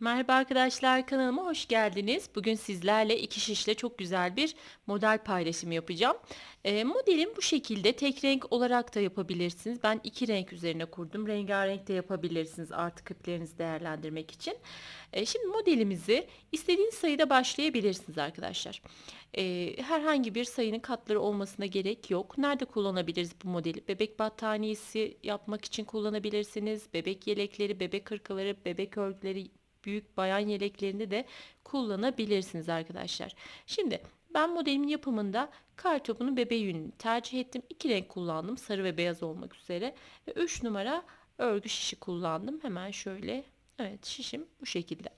Merhaba arkadaşlar kanalıma hoş geldiniz. Bugün sizlerle iki şişle çok güzel bir model paylaşımı yapacağım. Ee, modelim bu şekilde tek renk olarak da yapabilirsiniz. Ben iki renk üzerine kurdum. Rengarenk de yapabilirsiniz artık iplerinizi değerlendirmek için. Ee, şimdi modelimizi istediğiniz sayıda başlayabilirsiniz arkadaşlar. Ee, herhangi bir sayının katları olmasına gerek yok. Nerede kullanabiliriz bu modeli? Bebek battaniyesi yapmak için kullanabilirsiniz. Bebek yelekleri, bebek hırkaları, bebek örgüleri, büyük bayan yeleklerinde de kullanabilirsiniz arkadaşlar. Şimdi ben modelimin yapımında kar topunu bebe yününü tercih ettim. İki renk kullandım. Sarı ve beyaz olmak üzere. Ve 3 numara örgü şişi kullandım. Hemen şöyle. Evet şişim bu şekilde.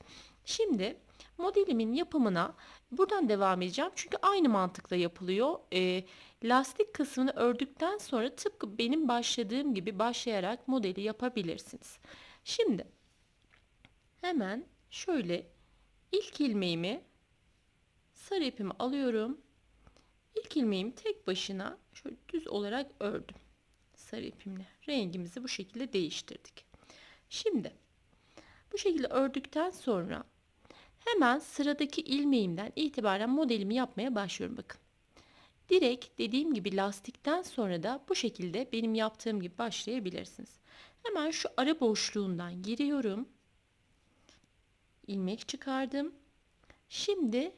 Şimdi modelimin yapımına buradan devam edeceğim. Çünkü aynı mantıkla yapılıyor. E, lastik kısmını ördükten sonra tıpkı benim başladığım gibi başlayarak modeli yapabilirsiniz. Şimdi Hemen şöyle ilk ilmeğimi sarı ipimi alıyorum. İlk ilmeğimi tek başına şöyle düz olarak ördüm. Sarı ipimle rengimizi bu şekilde değiştirdik. Şimdi bu şekilde ördükten sonra hemen sıradaki ilmeğimden itibaren modelimi yapmaya başlıyorum bakın. Direkt dediğim gibi lastikten sonra da bu şekilde benim yaptığım gibi başlayabilirsiniz. Hemen şu ara boşluğundan giriyorum ilmek çıkardım. Şimdi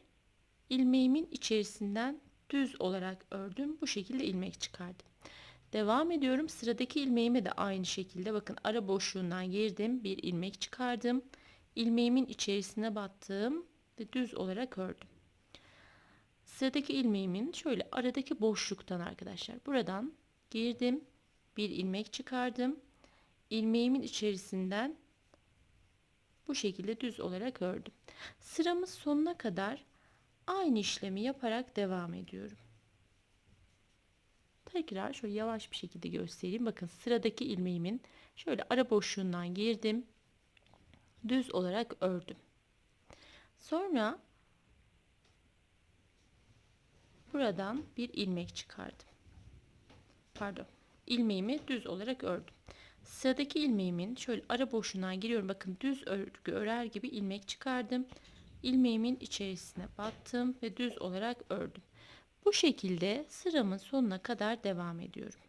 ilmeğimin içerisinden düz olarak ördüm. Bu şekilde ilmek çıkardım. Devam ediyorum. Sıradaki ilmeğime de aynı şekilde bakın ara boşluğundan girdim. Bir ilmek çıkardım. ilmeğimin içerisine battım ve düz olarak ördüm. Sıradaki ilmeğimin şöyle aradaki boşluktan arkadaşlar buradan girdim. Bir ilmek çıkardım. ilmeğimin içerisinden bu şekilde düz olarak ördüm. Sıramız sonuna kadar aynı işlemi yaparak devam ediyorum. Tekrar şöyle yavaş bir şekilde göstereyim. Bakın sıradaki ilmeğimin şöyle ara boşluğundan girdim. Düz olarak ördüm. Sonra buradan bir ilmek çıkardım. Pardon. ilmeğimi düz olarak ördüm. Sıradaki ilmeğimin şöyle ara boşluğuna giriyorum. Bakın düz örgü örer gibi ilmek çıkardım. İlmeğimin içerisine battım ve düz olarak ördüm. Bu şekilde sıramın sonuna kadar devam ediyorum.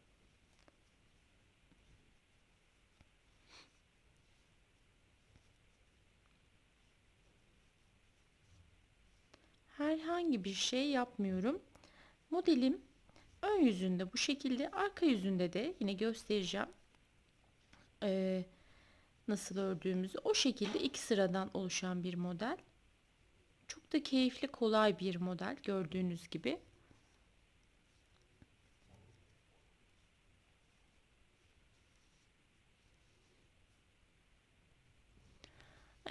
Herhangi bir şey yapmıyorum. Modelim ön yüzünde bu şekilde, arka yüzünde de yine göstereceğim e, nasıl ördüğümüzü o şekilde iki sıradan oluşan bir model. Çok da keyifli kolay bir model gördüğünüz gibi.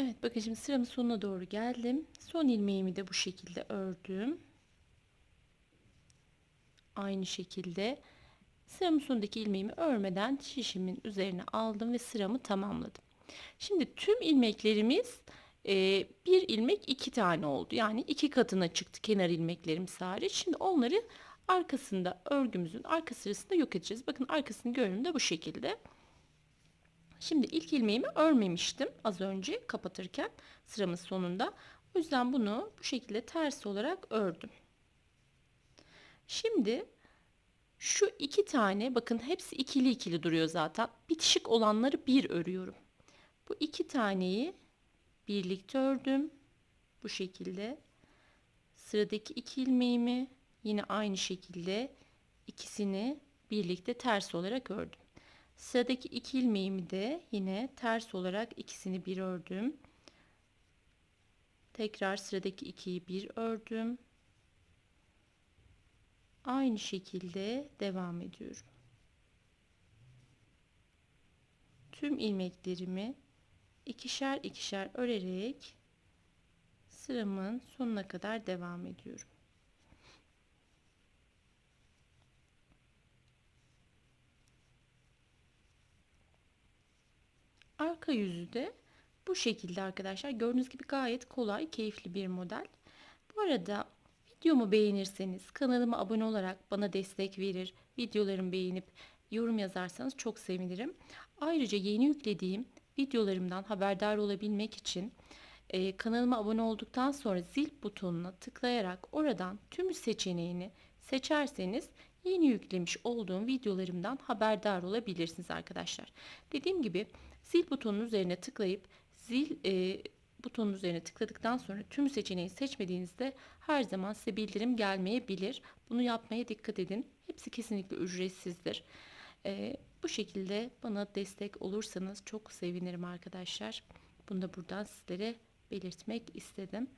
Evet bakın şimdi sıramın sonuna doğru geldim. Son ilmeğimi de bu şekilde ördüm. Aynı şekilde Sıramın sonundaki ilmeğimi örmeden şişimin üzerine aldım ve sıramı tamamladım. Şimdi tüm ilmeklerimiz e, bir ilmek iki tane oldu. Yani iki katına çıktı kenar ilmeklerimiz hariç. Şimdi onları arkasında örgümüzün arka sırasında yok edeceğiz. Bakın arkasını görünüm de bu şekilde. Şimdi ilk ilmeğimi örmemiştim az önce kapatırken sıramın sonunda. O yüzden bunu bu şekilde ters olarak ördüm. Şimdi şu iki tane bakın hepsi ikili ikili duruyor zaten. Bitişik olanları bir örüyorum. Bu iki taneyi birlikte ördüm. Bu şekilde. Sıradaki iki ilmeğimi yine aynı şekilde ikisini birlikte ters olarak ördüm. Sıradaki iki ilmeğimi de yine ters olarak ikisini bir ördüm. Tekrar sıradaki ikiyi bir ördüm aynı şekilde devam ediyorum. Tüm ilmeklerimi ikişer ikişer örerek sıramın sonuna kadar devam ediyorum. Arka yüzü de bu şekilde arkadaşlar. Gördüğünüz gibi gayet kolay, keyifli bir model. Bu arada Videomu beğenirseniz kanalıma abone olarak bana destek verir, videolarımı beğenip yorum yazarsanız çok sevinirim. Ayrıca yeni yüklediğim videolarımdan haberdar olabilmek için e, kanalıma abone olduktan sonra zil butonuna tıklayarak oradan tüm seçeneğini seçerseniz yeni yüklemiş olduğum videolarımdan haberdar olabilirsiniz arkadaşlar. Dediğim gibi zil butonunun üzerine tıklayıp zil e, butonun üzerine tıkladıktan sonra tüm seçeneği seçmediğinizde her zaman size bildirim gelmeyebilir. Bunu yapmaya dikkat edin. Hepsi kesinlikle ücretsizdir. Ee, bu şekilde bana destek olursanız çok sevinirim arkadaşlar. Bunu da buradan sizlere belirtmek istedim.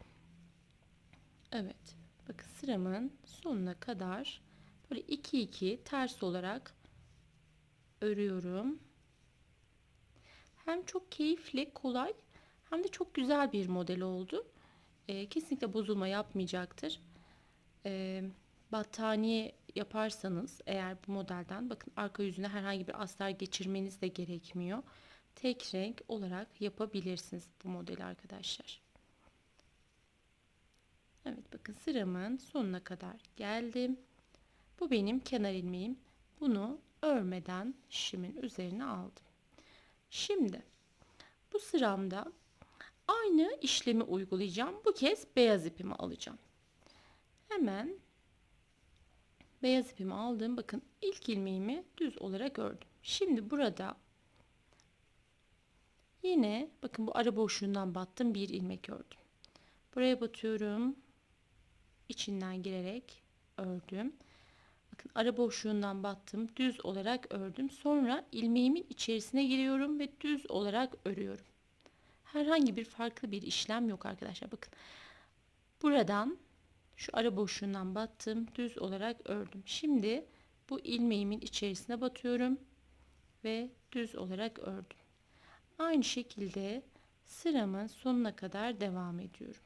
Evet. Bakın sıramın sonuna kadar böyle 2 2 ters olarak örüyorum. Hem çok keyifli, kolay hem de çok güzel bir model oldu. E, kesinlikle bozulma yapmayacaktır. E, battaniye yaparsanız eğer bu modelden bakın arka yüzüne herhangi bir astar geçirmeniz de gerekmiyor. Tek renk olarak yapabilirsiniz bu modeli arkadaşlar. Evet bakın sıramın sonuna kadar geldim. Bu benim kenar ilmeğim. Bunu örmeden şişimin üzerine aldım. Şimdi bu sıramda aynı işlemi uygulayacağım. Bu kez beyaz ipimi alacağım. Hemen beyaz ipimi aldım. Bakın ilk ilmeğimi düz olarak ördüm. Şimdi burada yine bakın bu ara boşluğundan battım bir ilmek ördüm. Buraya batıyorum. içinden girerek ördüm. Bakın ara boşluğundan battım. Düz olarak ördüm. Sonra ilmeğimin içerisine giriyorum ve düz olarak örüyorum. Herhangi bir farklı bir işlem yok arkadaşlar. Bakın. Buradan şu ara boşluğundan battım. Düz olarak ördüm. Şimdi bu ilmeğimin içerisine batıyorum ve düz olarak ördüm. Aynı şekilde sıramın sonuna kadar devam ediyorum.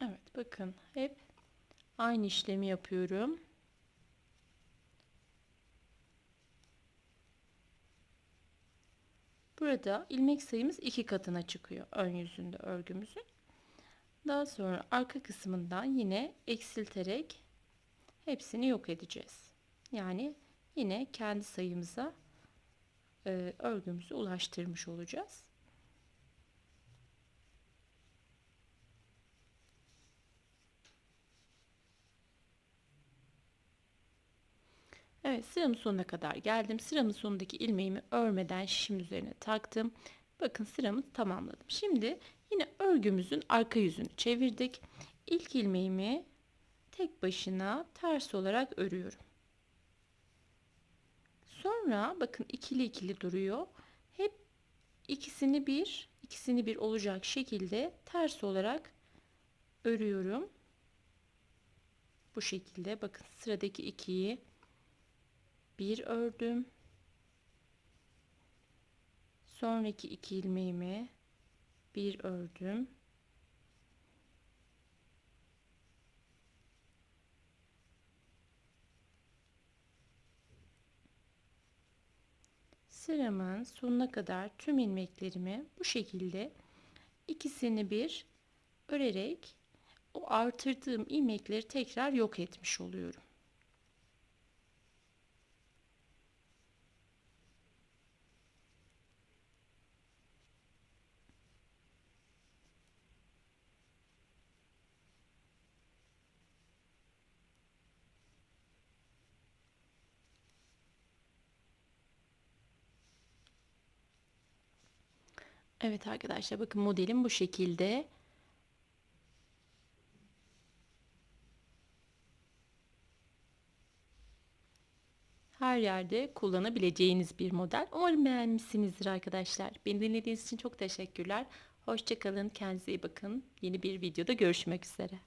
Evet bakın hep aynı işlemi yapıyorum. Burada ilmek sayımız iki katına çıkıyor ön yüzünde örgümüzün. Daha sonra arka kısmından yine eksilterek hepsini yok edeceğiz. Yani yine kendi sayımıza e, örgümüzü ulaştırmış olacağız. Evet sıramın sonuna kadar geldim. Sıramın sonundaki ilmeğimi örmeden şişim üzerine taktım. Bakın sıramı tamamladım. Şimdi yine örgümüzün arka yüzünü çevirdik. İlk ilmeğimi tek başına ters olarak örüyorum. Sonra bakın ikili ikili duruyor. Hep ikisini bir, ikisini bir olacak şekilde ters olarak örüyorum. Bu şekilde bakın sıradaki ikiyi bir ördüm. Sonraki iki ilmeğimi bir ördüm. Sıramın sonuna kadar tüm ilmeklerimi bu şekilde ikisini bir örerek o artırdığım ilmekleri tekrar yok etmiş oluyorum. Evet arkadaşlar bakın modelim bu şekilde. Her yerde kullanabileceğiniz bir model. Umarım beğenmişsinizdir arkadaşlar. Beni dinlediğiniz için çok teşekkürler. Hoşçakalın. Kendinize iyi bakın. Yeni bir videoda görüşmek üzere.